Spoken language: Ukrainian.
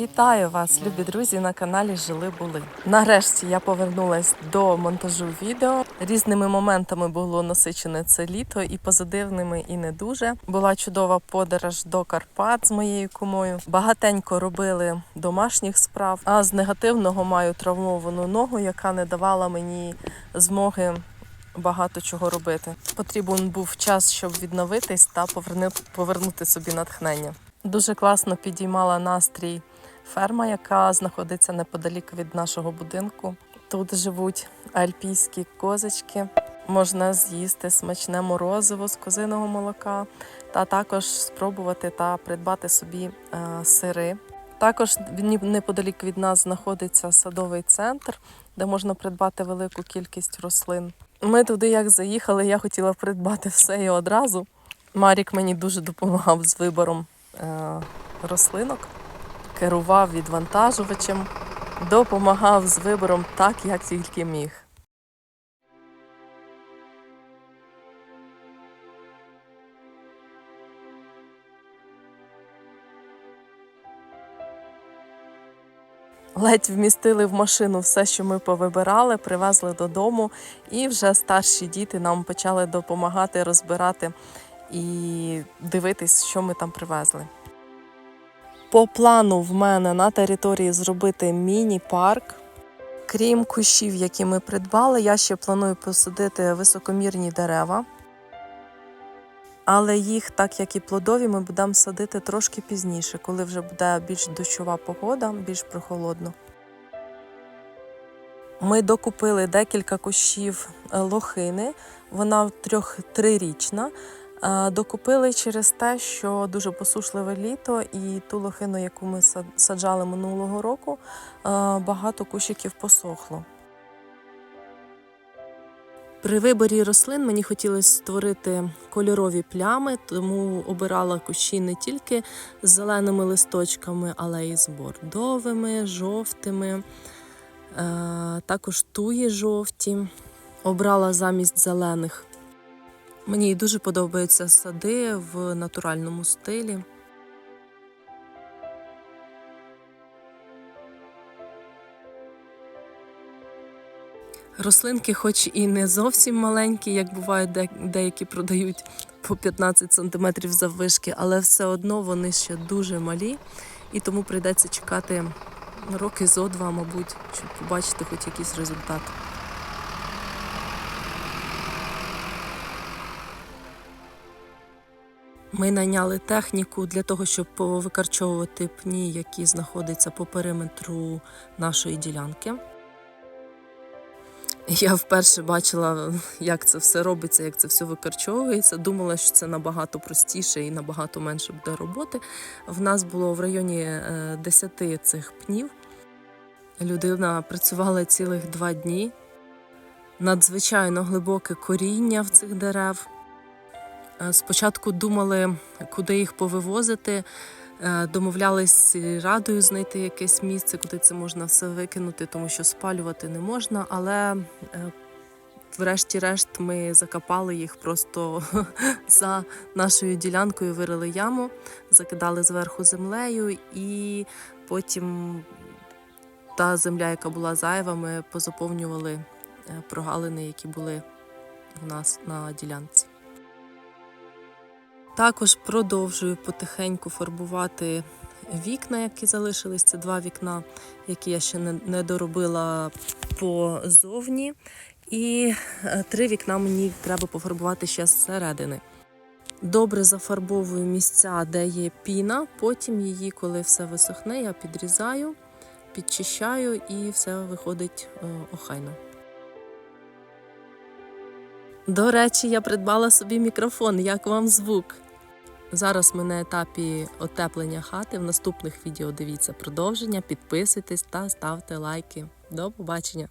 Вітаю вас, любі друзі, на каналі Жили Були. Нарешті я повернулась до монтажу відео. Різними моментами було насичене це літо, і позитивними, і не дуже. Була чудова подорож до Карпат з моєю кумою. Багатенько робили домашніх справ. А з негативного маю травмовану ногу, яка не давала мені змоги. Багато чого робити. Потрібен був час, щоб відновитись та повернути собі натхнення. Дуже класно підіймала настрій ферма, яка знаходиться неподалік від нашого будинку. Тут живуть альпійські козочки. Можна з'їсти смачне морозиво з козиного молока, та також спробувати та придбати собі е, сири. Також неподалік від нас знаходиться садовий центр, де можна придбати велику кількість рослин. Ми туди як заїхали, я хотіла придбати все і одразу. Марік мені дуже допомагав з вибором е, рослинок, керував відвантажувачем, допомагав з вибором так, як тільки міг. Ледь вмістили в машину все, що ми повибирали, привезли додому, і вже старші діти нам почали допомагати розбирати і дивитись, що ми там привезли. По плану в мене на території зробити міні-парк. Крім кущів, які ми придбали, я ще планую посадити високомірні дерева. Але їх, так як і плодові, ми будемо садити трошки пізніше, коли вже буде більш дощова погода, більш прохолодно. Ми докупили декілька кущів е, лохини, вона трьох трирічна. Е, Докупили через те, що дуже посушливе літо, і ту лохину, яку ми сад- саджали минулого року, е, багато кущиків посохло. При виборі рослин мені хотілося створити кольорові плями, тому обирала кущі не тільки з зеленими листочками, але й з бордовими, жовтими, е, також туї жовті. Обрала замість зелених. Мені дуже подобаються сади в натуральному стилі. Рослинки, хоч і не зовсім маленькі, як бувають де- деякі продають по 15 см заввишки, але все одно вони ще дуже малі, і тому прийдеться чекати роки зо два, мабуть, щоб побачити хоч якийсь результат. Ми найняли техніку для того, щоб повикарчовувати пні, які знаходяться по периметру нашої ділянки. Я вперше бачила, як це все робиться, як це все викорчовується. Думала, що це набагато простіше і набагато менше буде роботи. В нас було в районі е, 10 цих пнів. Людина працювала цілих два дні. Надзвичайно глибоке коріння в цих дерев. Е, Спочатку думали, куди їх повивозити. Е, Домовлялись радою знайти якесь місце, куди це можна все викинути, тому що спалювати не можна. Але е, врешті-решт ми закопали їх просто за нашою ділянкою, вирили яму, закидали зверху землею, і потім та земля, яка була зайва, ми позаповнювали прогалини, які були в нас на ділянці. Також продовжую потихеньку фарбувати вікна, які залишились. Це два вікна, які я ще не, доробила позовні. І е, три вікна мені треба пофарбувати ще зсередини. Добре зафарбовую місця, де є піна. Потім її, коли все висохне, я підрізаю, підчищаю і все виходить е, охайно. До речі, я придбала собі мікрофон. Як вам звук? Зараз ми на етапі отеплення хати. В наступних відео дивіться продовження, підписуйтесь та ставте лайки. До побачення!